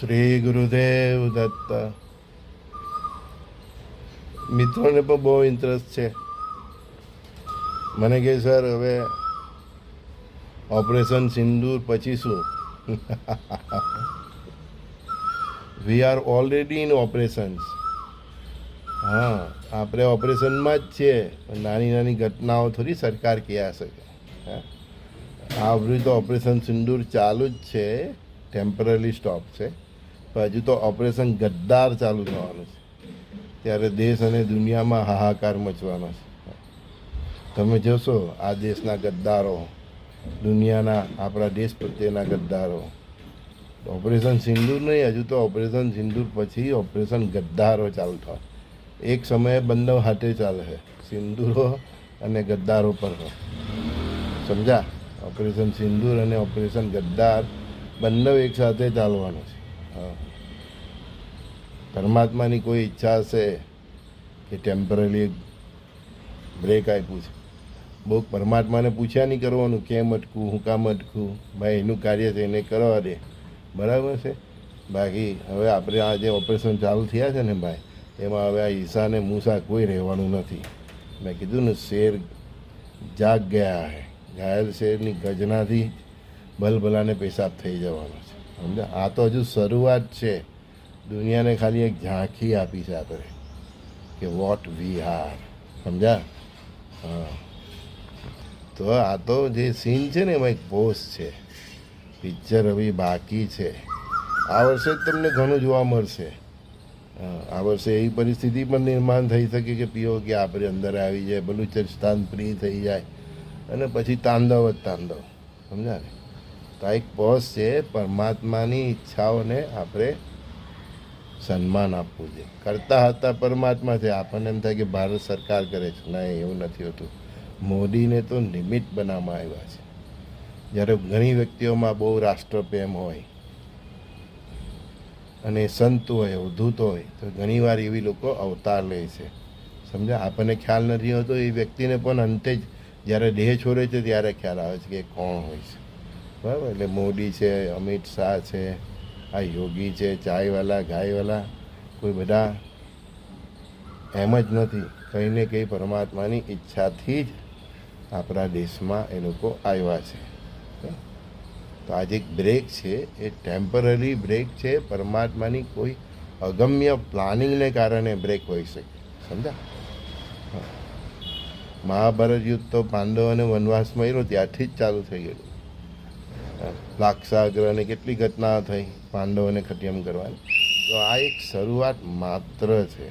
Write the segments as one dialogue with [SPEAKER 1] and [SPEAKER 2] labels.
[SPEAKER 1] શ્રી ગુરુદેવ દત્ત. મિત્રોને પણ બહુ ઇન્ટરેસ્ટ છે. મને કહે સર, હવે ઓપરેશન સિંદૂર પછી શું we are already in operations હા, આપણે ઓપરેશનમાં જ છીએ. નાની નાની ઘટનાઓ થોડી સરકાર કહી શકે. આ બધું તો ઓપરેશન સિંદૂર ચાલુ જ છે. ટેમ્પરરી સ્ટોપ છે. હજુ તો ઓપરેશન ગદ્દાર ચાલુ થવાનું છે. ત્યારે દેશ અને દુનિયામાં હાહાકાર મચવાનો છે. તમે જોશો, આ દેશના ગદ્દારો, દુનિયાના આપણા દેશ પ્રત્યેના ગદ્દારો. ઓપરેશન સિંદૂર નહીં, હજુ તો ઓપરેશન સિંદૂર પછી ઓપરેશન ગદ્દારો ચાલુ થાય એક સમયે બંને હાથે ચાલે છે, સિંદૂરો અને ગદ્દારો પર. સમજા? ઓપરેશન સિંદૂર અને ઓપરેશન ગદ્દાર બંને એકસાથે ચાલવાનું છે. હા. પરમાત્માની કોઈ ઈચ્છા હશે કે ટેમ્પરરી બ્રેક આપ્યું છે? બહુ પરમાત્માને પૂછ્યા નહીં કરવાનું, કેમ અટકું? હું કામ અટકું? ભાઈ, એનું કાર્ય છે, એને કરવા દે. બરાબર છે? બાકી હવે આપણે આ જે ઓપરેશન ચાલુ થયા છે ને ભાઈ, એમાં હવે આ ઈશાને મૂસા કોઈ રહેવાનું નથી. મેં કીધું ને, શેર જાગ ગયા હે. ઘાયલ શેરની ગજનાથી ભલભલાને પેશાબ થઈ જવાનો છે. સમજા આ તો હજુ શરૂઆત છે. દુનિયાને ખાલી એક ઝાંખી આપી છે આપણે, કે વોટ વી આર સમજા હા. તો આ તો જે સીન છે ને એમાં એક પોસ્ટ છે. પિક્ચર હવે બાકી છે. આ વર્ષે જ તમને ઘણું જોવા મળશે. આ વર્ષે એવી પરિસ્થિતિ પણ નિર્માણ થઈ શકે કે પીઓ કે આપણે અંદર આવી જાય, બલુચિસ્તાન ફ્રી થઈ જાય, અને પછી તાંડવ જ તાંડવ. સમજા તો આ એક પોઝ છે, પરમાત્માની ઈચ્છાઓને આપણે સન્માન આપવું જોઈએ કરતા હતા પરમાત્મા છે આપણને એમ થાય કે ભારત સરકાર કરે છે. ના, એવું નથી હોતું. મોદીને તો નિમિત્ત બનાવવામાં આવ્યા છે. જ્યારે ઘણી વ્યક્તિઓમાં બહુ રાષ્ટ્રપ્રેમ હોય અને સંત હોય અવધૂત હોય, તો ઘણીવાર એવી લોકો અવતાર લે છે. સમજા આપણને ખ્યાલ નથી હોતો, એ વ્યક્તિને પણ અંતે જ જ્યારે દેહ છોડે છે ત્યારે ખ્યાલ આવે છે કે કોણ હોય છે. બરાબર? એટલે મોદી છે, અમિત શાહ છે આ યોગી છે, ચાયવાલા, ગાયવાલા, કોઈ બધા એમ જ નથી. કંઈ ને કંઈ પરમાત્માની ઈચ્છાથી જ આપણા દેશમાં એ લોકો આવ્યા છે. તો આજે એક બ્રેક છે, એ ટેમ્પરરી બ્રેક છે, પરમાત્માની કોઈ અગમ્ય પ્લાનિંગને કારણે બ્રેક હોઈ શકે. સમજા. મહાભારત યુદ્ધ તો પાંડવોને વનવાસમાં રહ્યો, ત્યારથી જ ચાલુ થઈ ગયેલું હા. લાક્ષાગ્ર કેટલી ઘટના થઈ પાંડવોને ખતમ કરવાની. તો આ એક શરૂઆત માત્ર છે.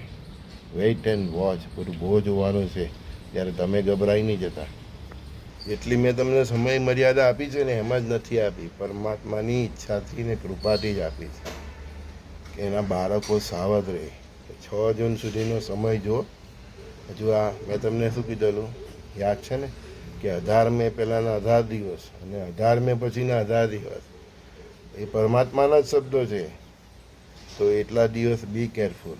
[SPEAKER 1] વેઇટ એન્ડ વોચ બધું બહુ જોવાનું છે. ત્યારે તમે ગભરાઈ નહીં જતા. એટલી મેં તમને સમય મર્યાદા આપી છે ને એમાં જ નથી આપી. પરમાત્માની ઈચ્છાથી ને કૃપાથી જ આપી છે. કે એના બાળકો સાવધ રહે. છ જૂન સુધીનો સમય જો. હજુ આ મેં તમને શું કીધેલું? યાદ છે ને? કે અઢાર મે પહેલાંના અઢાર દિવસ અને અઢાર મે પછીના અઢાર દિવસ. એ પરમાત્માના જ શબ્દો છે. તો એટલા દિવસ બી કેરફુલ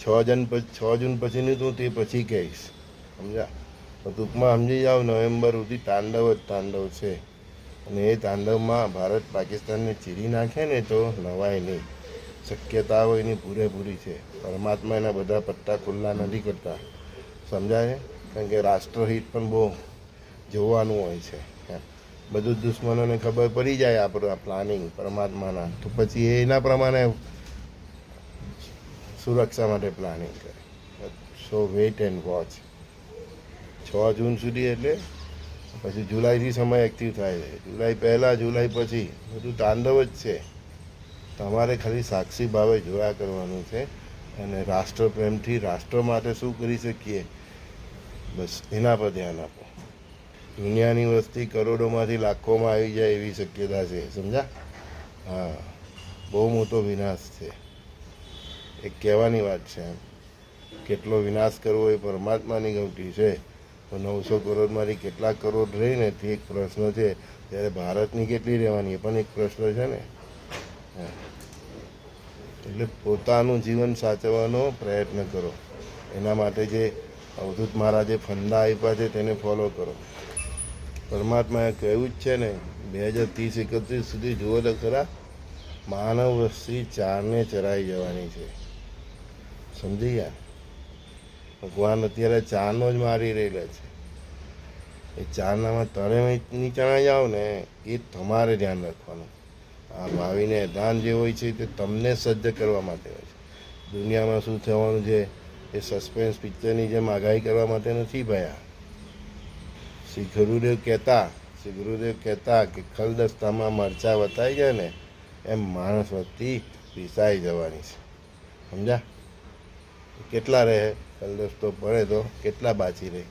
[SPEAKER 1] છ જન છ જૂન પછીનું તું તે પછી કહીશ. સમજા તો ટૂંકમાં સમજી જાઓ, નવેમ્બર સુધી તાંડવ જ તાંડવ છે. અને એ તાંડવમાં ભારત પાકિસ્તાનને ચીરી નાખે ને તો નવાય નહીં. શક્યતાઓ એની પૂરેપૂરી છે. પરમાત્મા એના બધા પત્તા ખુલ્લા નથી કરતા. સમજાય? કારણ કે રાષ્ટ્રહિત પણ બહુ જોવાનું હોય છે. એમ. બધું દુશ્મનોને ખબર પડી જાય આપણું આ પ્લાનિંગ પરમાત્માના. તો પછી એના પ્રમાણે સુરક્ષા માટે પ્લાનિંગ કરે. સો વેઇટ એન્ડ વોચ છ જૂન સુધી એટલે પછી જુલાઈથી સમય એક્ટિવ થાય છે. જુલાઈ પહેલાં, જુલાઈ પછી બધું તાંડવ જ છે. તમારે ખાલી સાક્ષી ભાવે જોયા કરવાનું છે અને રાષ્ટ્રપ્રેમથી રાષ્ટ્ર માટે શું કરી શકીએ? બસ એના પર ધ્યાન આપો. દુનિયાની વસ્તી કરોડોમાંથી લાખોમાં આવી જાય એવી શક્યતા છે સમજા હા. બહુ મોટો વિનાશ છે. એક કહેવાની વાત છે એમ. કેટલો વિનાશ કરવો એ પરમાત્માની ગમતી છે. તો નવસો કરોડમાંથી કેટલા કરોડ રહીને તે એક પ્રશ્ન છે. ત્યારે ભારતની કેટલી રહેવાની એ પણ એક પ્રશ્ન છે ને. એટલે પોતાનું જીવન સાચવવાનો પ્રયત્ન કરો. એના માટે જે અવધૂત મહારાજે ફંદા આપ્યા છે તેને ફોલો કરો. પરમાત્માએ કહ્યું જ છે ને, બે હજાર ત્રીસ એકત્રીસ સુધી જુઓ તો ખરા, માનવ વસ્તી ચારને ચરાઈ જવાની છે. સમજી ગયા? ભગવાન અત્યારે ચારનો જ મારી રહેલા છે. એ ચારનામાં તમે નીચાણા જાઓ ને, એ તમારે ધ્યાન રાખવાનું. આ ભાવિને દાન જે હોય છે તે તમને સજ્જ કરવા માટે હોય છે. દુનિયામાં શું થવાનું છે, એ સસ્પેન્સ પિક્ચરની જેમ આગાહી કરવા માટે નથી ભયા. શ્રી ગુરુદેવ કહેતા, શ્રી ગુરુદેવ કહેતા કે ખલદસ્તામાં મરચાં વતાઈ જાય ને, એમ માણસ વતી પીસાઈ જવાની છે. સમજા કેટલા રહે? ખલદસ્તો પડે તો કેટલા બાચી રહે?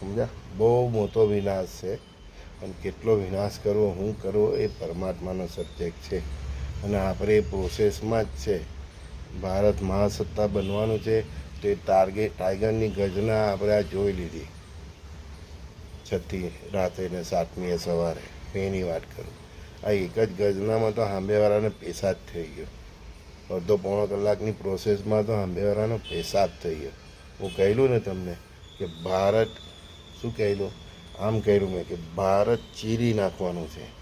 [SPEAKER 1] સમજા બહુ મોટો વિનાશ છે અને કેટલો વિનાશ કરવો, હું કરવો એ પરમાત્માનો સબ્જેક્ટ છે. અને આપણે એ પ્રોસેસમાં જ છે. ભારત મહાસત્તા બનવાનું છે. તે ટાર્ગેટ ટાઈગરની ગર્જના આપણે આ જોઈ લીધી. છઠ્ઠી રાત્રે ને સાતમીએ સવારે એની વાત કરું. આ એક જ ગજનામાં તો હાંબેવાળાને પેશાબ થઈ ગયો. અડધો પોણો કલાકની પ્રોસેસમાં તો હાંબેવાળાનો પેશાબ થઈ ગયો. હું કહેલું ને તમને કે ભારત, શું કહેલું? આમ કહેલું મેં કે ભારત ચીરી નાખવાનું છે.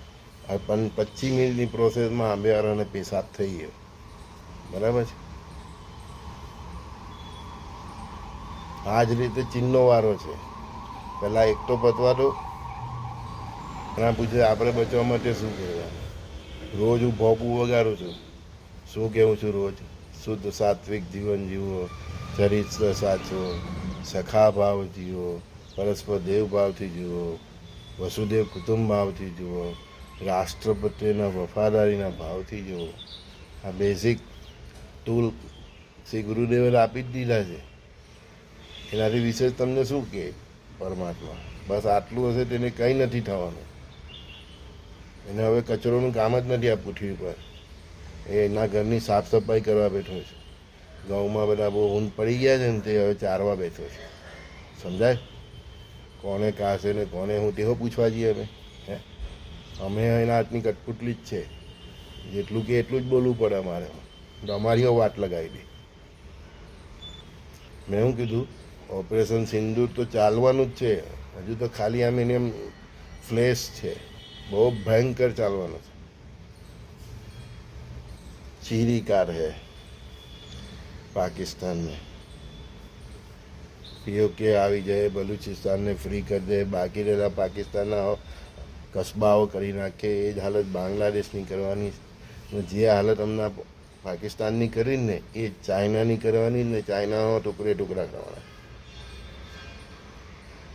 [SPEAKER 1] પણ પચીસ મિનિટની પ્રોસેસમાં આંબેવાળાને પેશાબ થઈ ગયો. બરાબર છે? આ જ રીતે ચીનનો વારો છે. પહેલાં એક તો પતવા દો. એના પૂછે આપણે બચવા માટે શું કહેવાનું? રોજ હું ભોપું વગાડું છું. શું કહેવું છું રોજ? શુદ્ધ સાત્વિક જીવન જીવો, ચરિત્ર સાચવો, સખા ભાવ જીવો, પરસ્પર દેવભાવથી જીવો, વસુદેવ કુટુંબ ભાવથી જુઓ રાષ્ટ્ર પ્રત્યેના વફાદારીના ભાવથી જુઓ આ બેઝિક ટૂલ શ્રી ગુરુદેવે આપી જ દીધા છે. એનાથી વિશેષ તમને શું કહે પરમાત્મા. બસ આટલું હશે તેને કંઈ નથી થવાનું. એને હવે કચરોનું કામ જ નથી આ પૃથ્વી પર એ એના ઘરની સાફ સફાઈ કરવા બેઠો છે. ઘઉંમાં બધા બહુ ઊંધ પડી ગયા છે ને તે હવે ચારવા બેઠો છે. સમજાય? કોને કાશે ને કોને હું તેઓ પૂછવા જઈએ અમે, હે? અમે એના હાથની કટપુટલી જ છે. જેટલું કે એટલું જ બોલવું પડે અમારે. તો અમારીઓ વાત લગાવી દે. મેં શું કીધું ઓપરેશન સિંદૂર તો ચાલવાનું જ છે. હજુ તો ખાલી આમ એમ ફ્લેશ છે. બહુ ભયંકર ચાલવાનું છે. ચીરીકાર હે પાકિસ્તાનને. મેં પીઓકે આવી જાય, બલુચિસ્તાનને ફ્રી કરી દે, બાકી રહેલા પાકિસ્તાનના કસબાઓ કરી નાખે, એ જ હાલત બાંગ્લાદેશની કરવાની જે હાલત હમણાં પાકિસ્તાનની કરીને, એ ચાઇનાની કરવાની ને ચાઇનાનો ટુકડે ટુકડા કરવાના.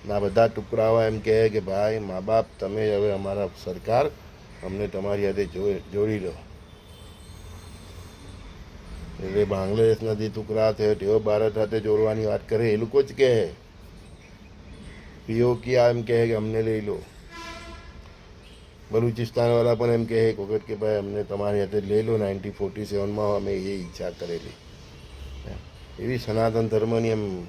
[SPEAKER 1] ના, બધા ટુકડાઓ એમ કહે કે, ભાઈ, મા બાપ, તમે હવે અમારા સરકાર, અમને તમારી હાથે જોડી લો. એટલે બાંગ્લાદેશના જે ટુકડા થયો તેઓ ભારત સાથે જોડવાની વાત કરે, એ લોકો જ કહે. પીઓકી એમ કહે કે, અમને લઈ લો. બલુચિસ્તાનવાળા પણ એમ કહે વખત કે, ભાઈ, અમને તમારી હાથે લઈ લો, નાઇન્ટીન ફોર્ટી સેવનમાં અમે એ ઈચ્છા કરેલી. એવી સનાતન ધર્મની એમ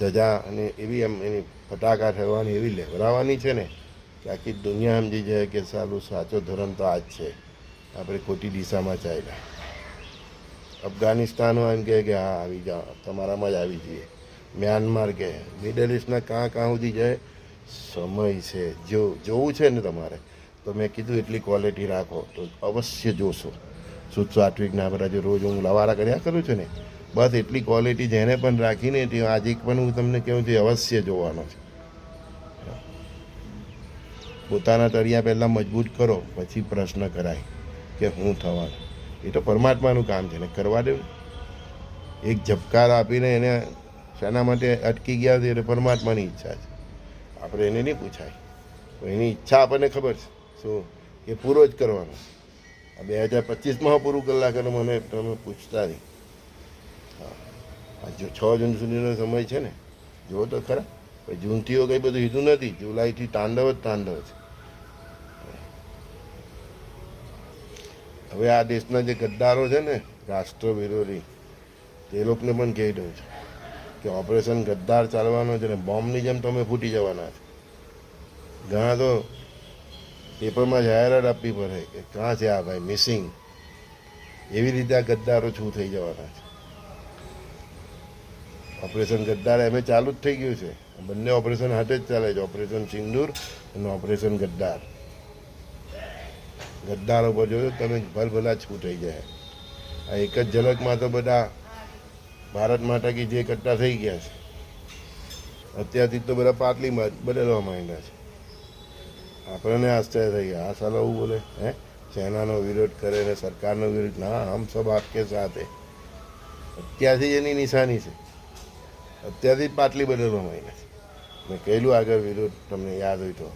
[SPEAKER 1] ધજા અને એવી એમ એની ફટાકા ઠરવાની એવી લહેરાવાની છે ને કે આખી દુનિયા સમજી જાય કે સારું સાચો ધર્મ તો આ જ છે. આપણે ખોટી દિશામાં ચાલ્યા. અફઘાનિસ્તાન એમ કહે કે હા, આવી જાઓ, તમારામાં જ આવી જઈએ. મ્યાનમાર કહે, મિડલ ઇસ્ટના કાં કાં સુધી જાય? સમય છે. જો, જોવું છે ને તમારે? તો મેં કીધું એટલી ક્વોલિટી રાખો, તો અવશ્ય જોશો. શુદ્ધ સાત્વિકના બધા જે રોજ હું લવારા કર્યા કરું છું ને. બસ એટલી ક્વોલિટી જેને પણ રાખીને તે આજે પણ હું તમને કહું છું અવશ્ય જોવાનો છે. પોતાના તળિયા પહેલાં મજબૂત કરો, પછી પ્રશ્ન કરાય કે હું થવાનું. એ તો પરમાત્માનું કામ છે ને, કરવા દેવું. એક ઝબકાર આપીને એને શાના માટે અટકી ગયા છે એટલે પરમાત્માની ઈચ્છા છે. આપણે એને નહીં પૂછાય. એની ઈચ્છા આપણને ખબર છે. શું? કે પૂરો જ કરવાનો બે હજાર પચીસમાં પૂરું કલાક એટલે મને તમે પૂછતા નહીં. છ જૂન સુધીનો સમય છે ને, જુઓ તો ખરા. જૂનથીઓ કંઈ બધું હીધું નથી, જુલાઈથી તાંડવ જ તાંડવ છે. હવે આ દેશના જે ગદ્દારો છે ને રાષ્ટ્ર વિરોધી તે લોકોને પણ કહી દઉં છું કે ઓપરેશન ગદ્દાર ચાલવાનો છે ને, બોમ્બની જેમ તમે ફૂટી જવાના છે. ઘણા તો પેપરમાં જાહેરાત આપવી પડે કે, કાં છે આ ભાઈ, મિસિંગ? એવી રીતે આ ગદ્દારો છું થઈ જવાના છે. ઓપરેશન ગદ્દાર એમ ચાલુ જ થઈ ગયું છે. બંને ઓપરેશન હાથે જ ચાલે છે. ઓપરેશન સિંદૂર અને ઓપરેશન ગદ્દાર. ગદ્દાર ઉપર જોયો તમે ભલભલા છૂ થઈ જાય આ એક જ ઝલકમાં તો બધા ભારત માટે કે જે કટ્ટા થઈ ગયા છે. અત્યારથી તો બધા જ બદલવા માંડ્યા છે. આપણને આશ્ચર્ય થઈ ગયા. આ સાલો એવું બોલે, હે? સેનાનો વિરોધ કરે ને સરકારનો વિરોધ? ના હમ સબ આપકે સાથે અત્યારથી જ એની નિશાની છે. અત્યારથી જ પાટલી બદલવા માંડ્યા છે મેં કહેલું આગળ વિરોધ, તમને યાદ હોય તો.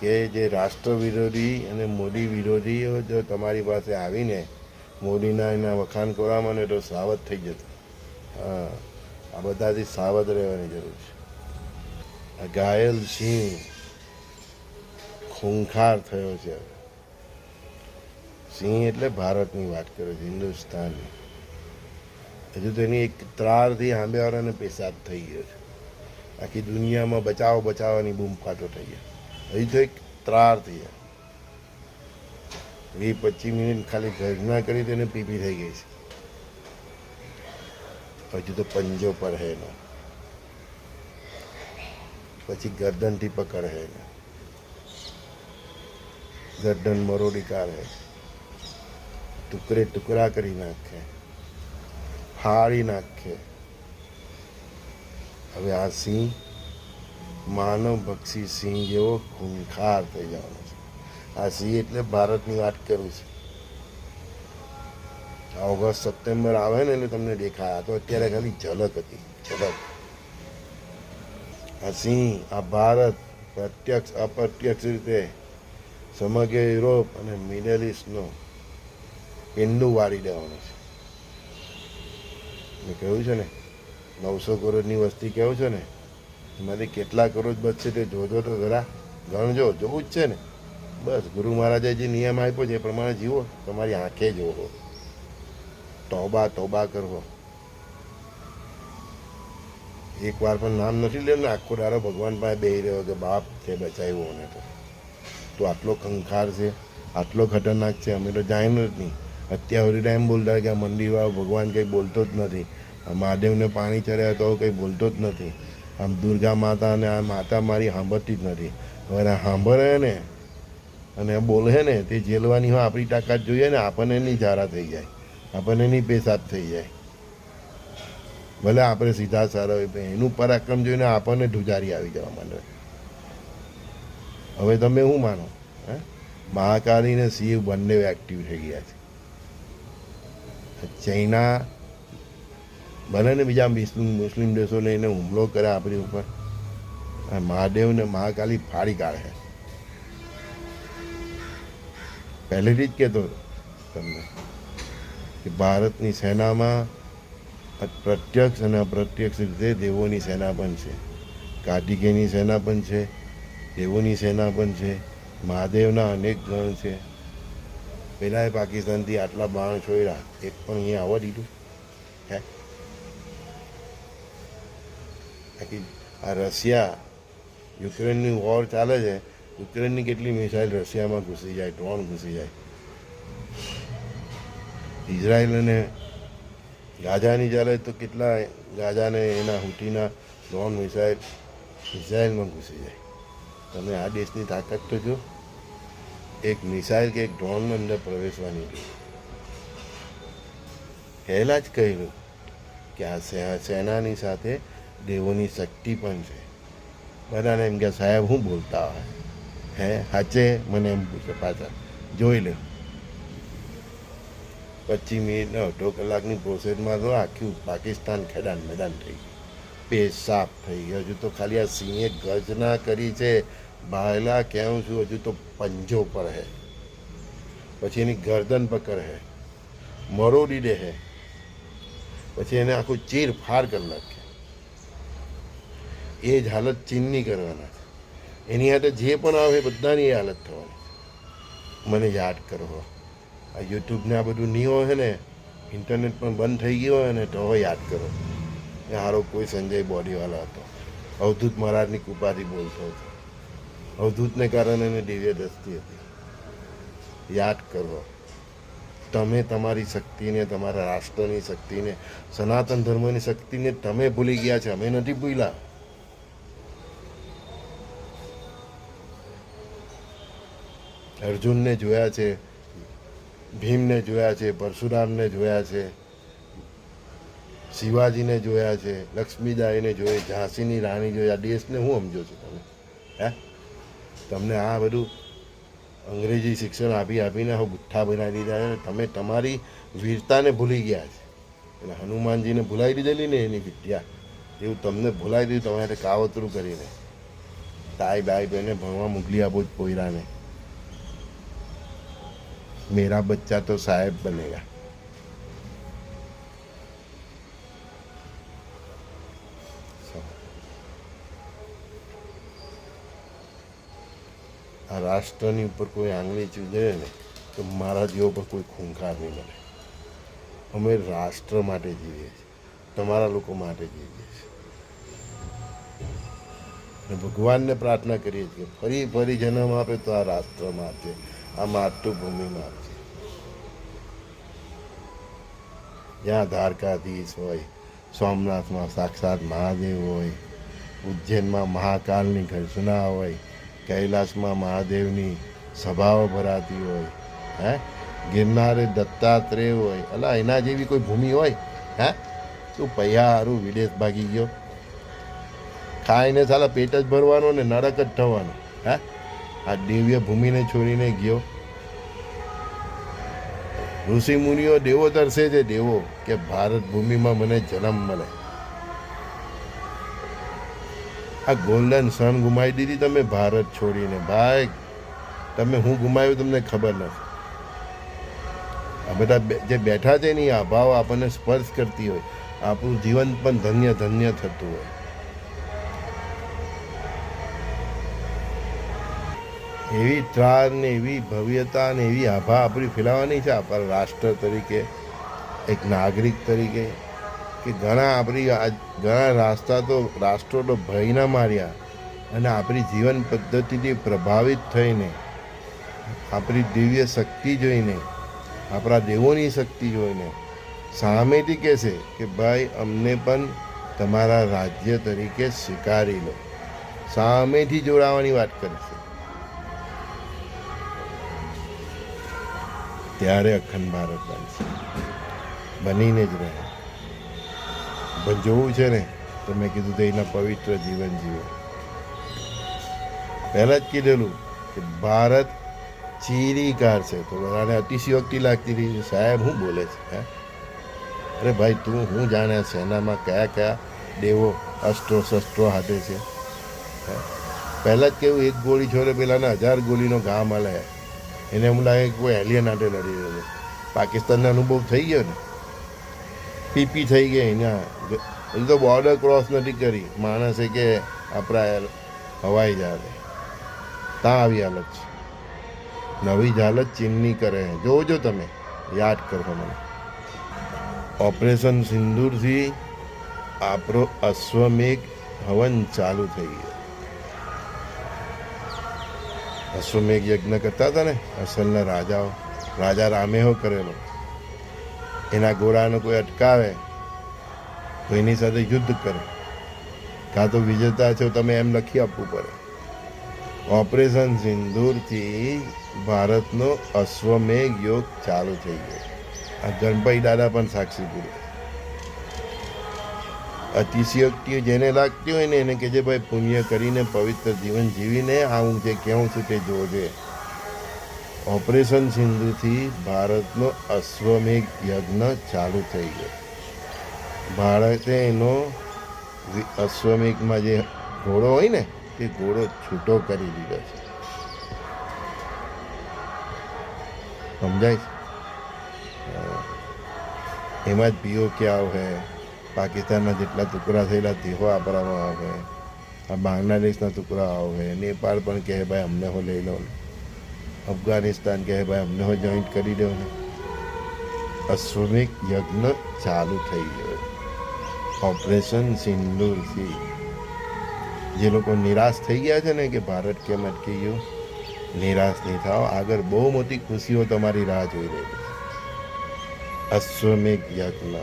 [SPEAKER 1] કે જે રાષ્ટ્ર વિરોધી અને મોદી વિરોધીઓ જો તમારી પાસે આવીને મોદીના એના વખાણ કરવામાં ને તો સાવધ થઈ જતો હા, આ બધાથી સાવધ રહેવાની જરૂર છે. આ ઘાયલ સિંહ ખૂંખાર થયો છે. સિંહ એટલે ભારતની વાત કરે છે, હિન્દુસ્તાનની. હજુ તો એની એક ત્રારથી આંબેવાળાને પેશાબ થઈ ગયો છે. આખી દુનિયામાં બચાવ, બચાવવાની બૂમ ફાટો થઈ ગયો. હજી તો એક ત્રાર થઈ ગયા. વીસ પચીસ મિનિટ ખાલી ગર્જના કરી તેને પીપી થઈ ગઈ છે. હજુ તો પંજો પર હે એનો. પછી ગરદનથી પકડ હે એને. ગરદન મરોડી કાઢે. ટુકડે ટુકડા કરી નાખે. ફાડી નાખે. હવે આ સિંહ માનવ ભક્ષી સિંહ જેવો ખૂંખાર થઈ જવાનો છે. આ સિંહ એટલે ભારતની વાત કરું છું. આ ઓગસ્ટ સપ્ટેમ્બર આવે ને એટલે તમને દેખાય. તો અત્યારે ખાલી ઝલક હતી. ઝલક. આ સિંહ, આ ભારત પ્રત્યક્ષ, અપ્રત્યક્ષ રીતે સમગ્ર યુરોપ અને મિડલ ઇસ્ટનો પિંડુ વાળી દેવાનો છે. મેં કહ્યું છે ને, નવસો કરોડની વસ્તી કહું છે ને, એમાંથી કેટલા કરોડ બચશે તે જોજો તો જરા, ગણજો, જોવું જ છે ને. બસ, ગુરુ મહારાજે જે નિયમ આપ્યો છે એ પ્રમાણે જીવો, તમારી આંખે જોવો. તોબા તોબા કરવો. એક વાર પણ નામ નથી લેવું ને આખો દારો ભગવાન પાસે બેહી રહ્યો કે બાપ તે બચાવ્યો મને તો. તું આટલો ખંખાર છે, આટલો ખતરનાક છે, અમે તો જાણ્યું જ નહીં. અત્યાર સુધી એમ બોલતા કે આ મંદિરવાળો ભગવાન કંઈ બોલતો જ નથી. મહાદેવને પાણી ચડ્યા તો કંઈ બોલતો જ નથી. આમ દુર્ગા માતા અને આ માતા મારી સાંભળતી જ નથી. હવે સાંભળે ને, અને બોલે ને, તે જેલવાની હોય આપણી તાકાત જોઈએ ને, આપણને નહીં ઝારા થઈ જાય. આપણને નહીં પેશાબ થઈ જાય. ભલે આપણે સીધા સારા હોય એનું પરાક્રમ જોઈને આપણને ધુજારી આવી જવા માંડે. હવે તમે શું માનો? હે? મહાકાળી ને શિવ બંને એક્ટિવ થઈ ગયા છે. ચાઇના ભલે ને બીજા મુસ્લિમ મુસ્લિમ દેશોને એને હુમલો કરે આપણી ઉપર મહાદેવને મહાકાલી ફાડી કાઢે પહેલેથી જ કહેતો તમને કે ભારતની સેનામાં પ્રત્યક્ષ અને અપ્રત્યક્ષ રીતે દેવોની સેના પણ છે કાર્તિકેયની સેના પણ છે, દેવોની સેના પણ છે, મહાદેવના અનેક ગણ છે. પહેલાં પાકિસ્તાનથી આટલા બાણ છોડ્યા એક પણ અહીંયા આવવા દીધું. હે? બાકી આ રશિયા, યુક્રેનની વોર ચાલે છે, યુક્રેનની કેટલી મિસાઇલ રશિયામાં ઘૂસી જાય ડ્રોન ઘૂસી જાય. ઇઝરાયલ અને ગાઝાની ચાલે તો કેટલા ગાઝાને એના હુટીના ડ્રોન મિસાઇલ ઇઝરાયલમાં ઘૂસી જાય. તમે આ દેશની તાકાત તો જો એક મિસાઇલ કે એક ડ્રોન અંદર પ્રવેશવાની. પહેલા જ કહ્યું કે આ સેનાની સાથે દેવોની શક્તિ પણ છે. બધાને એમ કે, સાહેબ, હું બોલતા હોય. હે, સાચે? મને એમ પૂછે પાછા. જોઈ લે. પચીસ મિનિટ અડધો કલાકની પ્રોસેસમાં તો આખું પાકિસ્તાન ખેડાન મેદાન થઈ ગયું. પેશાબ થઈ ગયો. હજુ તો ખાલી આ સિંહે ગર્જના કરી છે. ભાયલા કહું છું, હજુ તો પંજો પર હે. પછી એની ગરદન પકડ હે. મરોડી દે હે. પછી એને આખું ચીર ફાર કરી નાખે. એ જ હાલત ચીનની કરવાના છે. એની હાથે જે પણ આવે બધાની એ હાલત થવાની મને યાદ કરો આ યુટ્યુબને આ બધું નહીં હોય ને, ઇન્ટરનેટ પણ બંધ થઈ ગયું હોય ને, તો હવે યાદ કરો. એ હારો કોઈ સંજય બોડીવાળા હતો. અવધૂત મહારાજની કૃપાથી બોલતો હતો. અવધૂતને કારણે એને દિવ્ય દ્રષ્ટિ હતી. યાદ કરો, તમે તમારી શક્તિને, તમારા રાષ્ટ્રની શક્તિને, સનાતન ધર્મની શક્તિને તમે ભૂલી ગયા છે. અમે નથી ભૂલ્યા. અર્જુનને જોયા છે, ભીમને જોયા છે, પરશુરામને જોયા છે, શિવાજીને જોયા છે, લક્ષ્મીદાઈને જોઈ ઝાંસીની રાણી આ દેશને હું સમજો છો તમે? હે? તમને આ બધું અંગ્રેજી શિક્ષણ આપી આપીને હું ગુઠ્ઠા બનાવી દીધા છે. તમે તમારી વીરતાને ભૂલી ગયા છે. એટલે હનુમાનજીને ભૂલાવી દીધેલી ને એની વિદ્યા. એવું તમને ભૂલાવી દીધું, તમારે કાવતરું કરીને. તાઈ બાઈ બેને ભણવા મોકલી આપો જ પોયરાને. મેરા બચ્ચા તો સાહેબ બનેગા. આ રાષ્ટ્રની ઉપર કોઈ આંગળી ચૂંધે ને, તો મારા જેવો પર કોઈ ખૂંખાર નહીં મળે. અમે રાષ્ટ્ર માટે જીવીએ છીએ. તમારા લોકો માટે જીવીએ છીએ. અને ભગવાનને પ્રાર્થના કરીએ છીએ ફરી ફરી જન્મ આપે તો આ રાષ્ટ્રમાં આપજે આ માતૃભૂમિમાં આપજે જ્યાં દ્વારકાધીશ હોય, સોમનાથમાં સાક્ષાત મહાદેવ હોય, ઉજ્જૈનમાં મહાકાલની ઘર્ષણા હોય કૈલાસમાં મહાદેવની સભાઓ ભરાતી હોય, હે? ગિરનારે દત્તાત્રેય હોય, અલા, એના જેવી કોઈ ભૂમિ હોય, હે? તું પૈયા હારું વિદેશ ભાગી ગયો. ખાઈને સાલા પેટ જ ભરવાનો ને નરક જ થવાનો, હે? આ દિવ્ય ભૂમિને છોડીને ગયો. ઋષિ મુનિઓ દેવો તરસે છે, દેવો, કે ભારત ભૂમિમાં મને જન્મ મળે. આ ગોલ્ડન સન ગુમાવી દીધી તમે, ભારત છોડીને. ભાઈ, તમે હું ગુમાવ્યું તમને ખબર નથી. આ બધા જે બેઠા છે ને એ અભાવ આપણને સ્પર્શ કરતી હોય. આપણું જીવન પણ ધન્ય ધન્ય થતું હોય. એવી ત્રાર ને એવી ભવ્યતા ને એવી આભા આપણી ફેલાવવાની છે. આપણા રાષ્ટ્ર તરીકે, એક નાગરિક તરીકે કે ઘણા આપણી ઘણા રાસ્તા તો રાષ્ટ્રો તો ભયના માર્યા અને આપણી જીવન પદ્ધતિથી પ્રભાવિત થઈને, આપણી દિવ્ય શક્તિ જોઈને, આપણા દેવોની શક્તિ જોઈને સામેથી કહેશે કે, ભાઈ, અમને પણ તમારા રાજ્ય તરીકે સ્વીકારી લો. સામેથી જોડાવાની વાત કરશે ત્યારે અખંડ ભારત બનશે. બનીને જ રહે. પણ જોવું છે ને, તો મેં કીધું તો એના પવિત્ર જીવન જીવો. પહેલાં જ કીધેલું કે ભારત ચીરીકાર છે. તો બધાને અતિશયોક્તિ લાગતી છે. સાહેબ શું બોલે છે, હે? અરે ભાઈ, તું હું જાણે સેનામાં કયા કયા દેવો અસ્ત્રો શસ્ત્રો હાથે છે, હે? પહેલાં જ કેવું એક ગોળી છોડે, પેલાને હજાર ગોળીનો ઘા મળે. એને એમ લાગે કોઈ એલિયન હાથે લડી રહ્યો પાકિસ્તાનનો અનુભવ થઈ ગયો ને. પીપી થઈ ગઈ અહીંયા હજુ તો બોર્ડર ક્રોસ નથી કરી. માણસે કે આપણા હવાઈ જહાજે. ત્યાં આવી હાલત છે. નવી હાલત ચીનની કરે. જોજો તમે. યાદ કરો મને. ઓપરેશન સિંદૂરથી આપણો અશ્વમેઘ હવન ચાલુ થઈ ગયો. અશ્વમેઘ યજ્ઞ કરતા હતા ને, અસલના રાજાઓ, રાજા રામે હો કરેલો. એના ઘોડાને કોઈ અટકાવે તો એની સાથે યુદ્ધ કરે. કાં તો વિજેતા છો, તમે એમ લખી આપવું પડે. ઓપરેશન સિંદૂરથી ભારતનો અશ્વમેઘ યોગ ચાલુ થઈ ગયો. આ ગણપતિ દાદા પણ સાક્ષી પૂરે. અતિશયોક્તિ જેને લાગતી હોય ને એને કે જે ભાઈ, પુણ્ય કરીને પવિત્ર જીવન જીવીને આવું જે કેવું છું તે જોજે ઓપરેશન સિંધુથી ભારતનો અશ્વમેઘ યજ્ઞ ચાલુ થઈ ગયો. ભારતે એનો અશ્વમેઘમાં જે ઘોડો હોય ને, તે ઘોડો છૂટો કરી દીધો છે. સમજાય છે? એમાં જ પીઓ ક્યાં આવે પાકિસ્તાનના જેટલા ટુકડા થયેલા તેહો વાપરવામાં આવે. આ બાંગ્લાદેશના ટુકડા આવે. નેપાળ પણ કહે ભાઈ અમને હો લઈ લો અફઘાનિસ્તાન કહે ભાઈ અમને હો જોઈન્ટ કરી દો ને. અશ્વમિક યજ્ઞ ચાલુ થઈ ગયો. ઓપરેશન સિંદૂરથી. જે લોકો નિરાશ થઈ ગયા છે ને કે ભારત કેમ અટકી ગયું? નિરાશ નહીં થાવ આગળ બહુ મોટી ખુશીઓ તમારી રાહ જોઈ રહી છે. અશ્વમેઘ યજ્ઞ.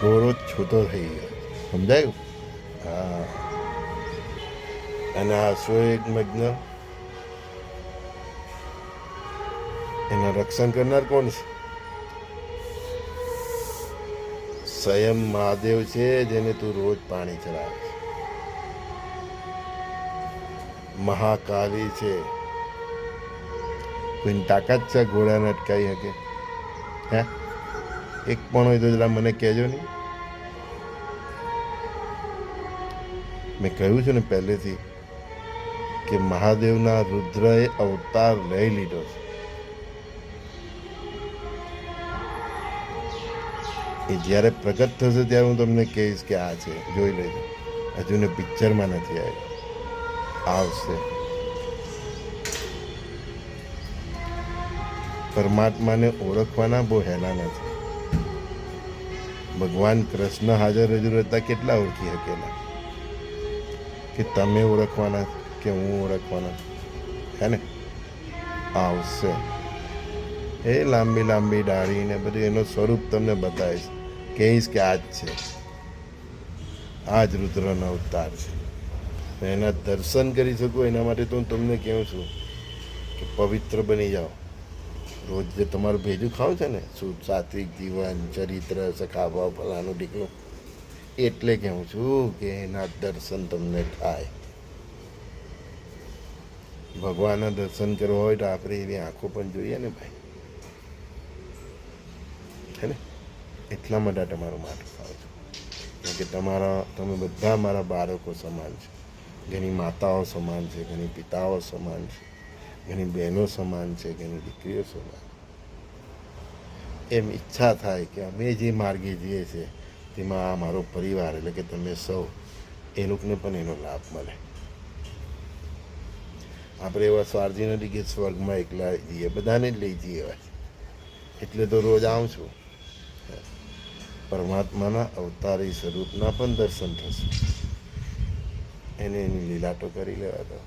[SPEAKER 1] ઘોડો છૂટો થઈ ગયો. સમજાયું? હા. અને આ અશ્વમેઘ યજ્ઞ. એના રક્ષણ કરનાર કોણ છે? સ્વયં મહાદેવ છે, જેને તું રોજ પાણી ચડાવે મહાકાલી છે. કોઈની તાકાત છે? ઘોડાને અટકાવી શકે. હે? એક પણ હોય તો જરા મને કહેજો નહીં મેં કહ્યું છે ને પહેલેથી કે મહાદેવના રુદ્રએ અવતાર લઈ લીધો છે. એ જ્યારે પ્રગટ થશે ત્યારે હું તમને કહીશ કે આ છે. જોઈ લેજો. હજુ ને પિક્ચરમાં નથી આવ્યો. આવશે. પરમાત્માને ઓળખવાના બહુ હેલા નથી ભગવાન કૃષ્ણ હાજર રજૂ રહેતા કેટલા ઓળખી શકેલા? કે તમે ઓળખવાના, કે હું ઓળખવાના? હે ને? આવશે. એ લાંબી લાંબી ડાળી ને બધું એનું સ્વરૂપ તમને બતાવીશ. કહીશ કે આ જ છે. આ જ રુદ્રનો અવતાર છે. એના દર્શન કરી શકું, એના માટે તો હું તમને કહું છું કે પવિત્ર બની જાઓ. રોજ જે તમારું ભેજું ખાવ છે ને શું સાત્વિક, જીવન, ચરિત્ર સખાભાવ ફલાનું ઢીકલું એટલે કહું છું કે એના દર્શન તમને થાય. ભગવાનના દર્શન કરવા હોય તો આપણે એવી આંખો પણ જોઈએ ને ભાઈ. હે ને? એટલા માટે તમારો માટે ખાવ છું. કે તમારા, તમે બધા મારા બાળકો સમાન છે. ઘણી માતાઓ સમાન છે, ઘણી પિતાઓ સમાન છે, ઘણી બહેનો સમાન છે, ઘણી દીકરીઓ સમાન એમ ઈચ્છા થાય કે અમે જે માર્ગે જઈએ છીએ તેમાં આ મારો પરિવાર એટલે કે તમે સૌ, એ લોકોને પણ એનો લાભ મળે. આપણે એવા સ્વાર્થી નથી કે સ્વર્ગમાં એકલા જઈએ, બધાને જ લઈ જઈએ. એટલે તો રોજ આવું છું. પરમાત્માના અવતારી સ્વરૂપના પણ દર્શન થશે. એને એની લીલા તો કરી લેવા દો.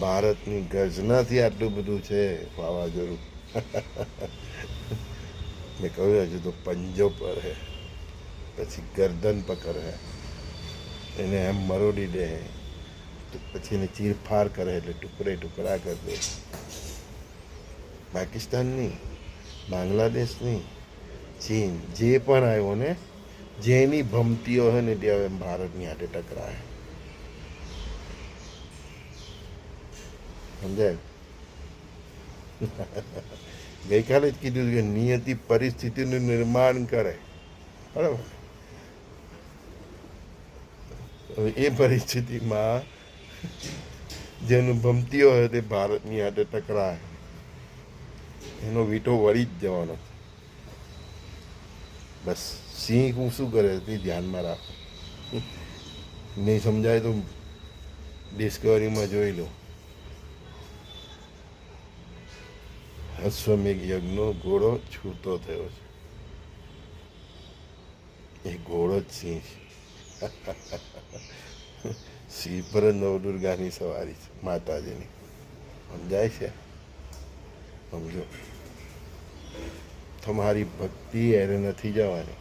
[SPEAKER 1] ભારતની ગર્જનાથી આટલું બધું છે, વાવાઝોડું. મેં કહ્યું, હજુ તો પંજો પર હે, પછી ગરદન પકડ હે. એને એમ મરોડી દે, તો પછી એને ચીરફાર કરે એટલે ટુકડે ટુકડા કરી દે. પાકિસ્તાન બાંગ્લાદેશની, ચીન, જે પણ આવ્યો ને, જેની ભમતીઓ હોય ને તે હવે ભારતની હાથે ટકરાય. સમજાય? ગઈકાલે જ કીધું કે નિયતિ પરિસ્થિતિનું નિર્માણ કરે. બરાબર? એ પરિસ્થિતિમાં જેનું ભમતીઓ હોય તે ભારતની હાથે ટકરાય. એનો વીટો વળી જ જવાનો. બસ, સિંહ હું શું કરે તે ધ્યાનમાં રાખો. નહીં સમજાય તો ડિસ્કવરીમાં જોઈ લો. અશ્વમેઘ યજ્ઞનો ઘોડો છૂટો થયો છે. એ ઘોડો જ સિંહ છે. સિંહ પર નવદુર્ગાની સવારી છે, માતાજીની. સમજાય છે? સમજો. તમારી ભક્તિ એરે નથી જવાની.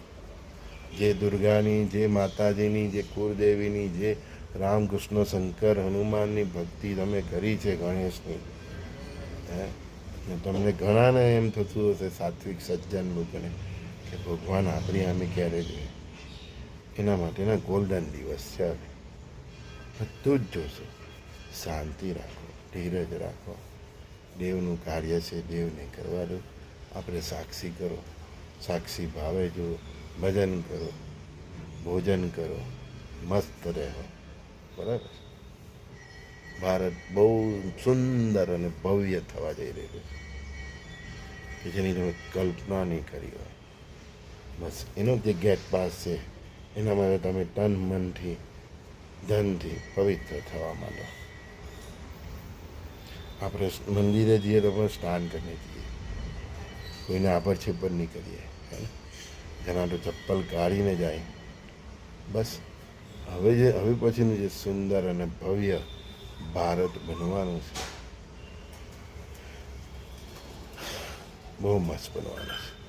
[SPEAKER 1] જે દુર્ગાની, જે માતાજીની, જે કુળદેવીની, જે રામકૃષ્ણ, શંકર, હનુમાનની ભક્તિ તમે કરી છે ગણેશની. હે? તમને ઘણાને એમ થતું હશે, સાત્વિક સજ્જન લોકોને, કે ભગવાન આપણી આમે ક્યારે જોઈએ? એના માટેના ગોલ્ડન દિવસ છે. હવે બધું જ જોશો. શાંતિ રાખો, ધીરજ રાખો. દેવનું કાર્ય છે, દેવને કરવા દો. આપણે સાક્ષી કરો. સાક્ષી ભાવે જો ભજન કરો, ભોજન કરો, મસ્ત રહો. બરાબર? ભારત બહુ સુંદર અને ભવ્ય થવા જઈ રહ્યું છે. કે જેની તમે કલ્પના નહીં કરી હોય. બસ, એનો જે ગેટ પાસ છે એના માટે તમે તન મનથી, ધનથી પવિત્ર થવા માંડો. આપણે મંદિરે જઈએ તો પણ સ્નાન કરીને જઈએ. કોઈને આભર છેપર નહીં કરીએ ઘણા તો ચપ્પલ કાઢીને જાય. બસ. હવે જે, હવે પછીનું જે સુંદર અને ભવ્ય ભારત બનવાનું છે. બહુ મસ્ત બનવાનું છે.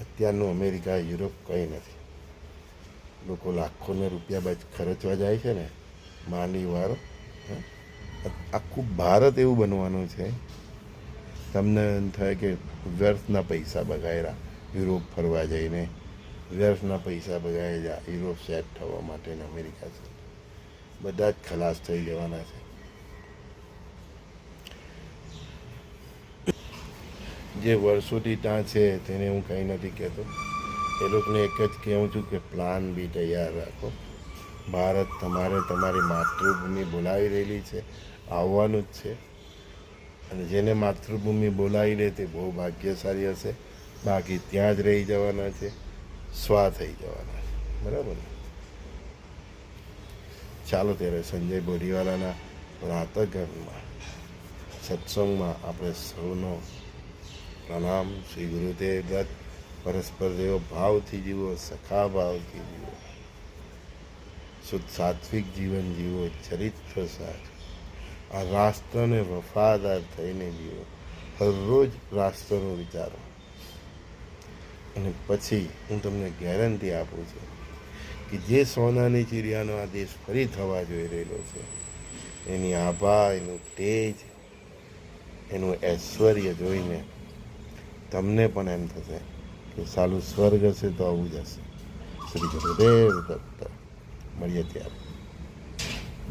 [SPEAKER 1] અત્યારનું અમેરિકા, યુરોપ કંઈ નથી. લોકો લાખોને રૂપિયા બાદ ખર્ચવા જાય છે ને, માંડી વાળો? આખું ભારત એવું બનવાનું છે. તમને એમ થાય કે વ્યર્થના પૈસા બગાડ્યા, યુરોપ ફરવા જઈને વ્યર્થના પૈસા બગાડ્યા, યુરોપ સેટ થવા માટે અમેરિકા સેટ. બધા જ ખલાસ થઈ જવાના છે. જે વર્ષોથી ત્યાં છે તેને હું કંઈ નથી કહેતો. એ લોકોને એક જ કહું છું કે પ્લાન બી તૈયાર રાખો. ભારત તમારે તમારી માતૃભૂમિ બોલાવી રહેલી છે. આવવાનું જ છે. અને જેને માતૃભૂમિ બોલાવી લે તે બહુ ભાગ્યશાળી હશે. બાકી ત્યાં જ રહી જવાના છે. સ્વા થઈ જવાના છે. બરાબર ને? ચાલો ત્યારે સંજય બોરીવાલાના પ્રાતઃગરમાં સત્સંગમાં આપણે સૌનો પ્રણામ. શ્રી ગુરુદેવ દત્ત પરસ્પર જેવો ભાવથી જીવો, સખા ભાવથી જીવો. શુદ્ધ સાત્વિક જીવન જીવો, ચરિત્ર સાચ. આ રાષ્ટ્રને વફાદાર થઈને જીવો. હરરોજ રાષ્ટ્રનો વિચારો અને પછી હું તમને ગેરંટી આપું છું કે જે સોનાની ચીડિયાનો આ દેશ ફરી થવા જોઈ રહેલો છે, એની આભા, એનું તેજ, એનું ઐશ્વર્ય જોઈને તમને પણ એમ થશે કે સાલું સ્વર્ગ હશે તો આવું જ હશે. શ્રી ગુરુદેવ દત્ત મળીએ ત્યારે.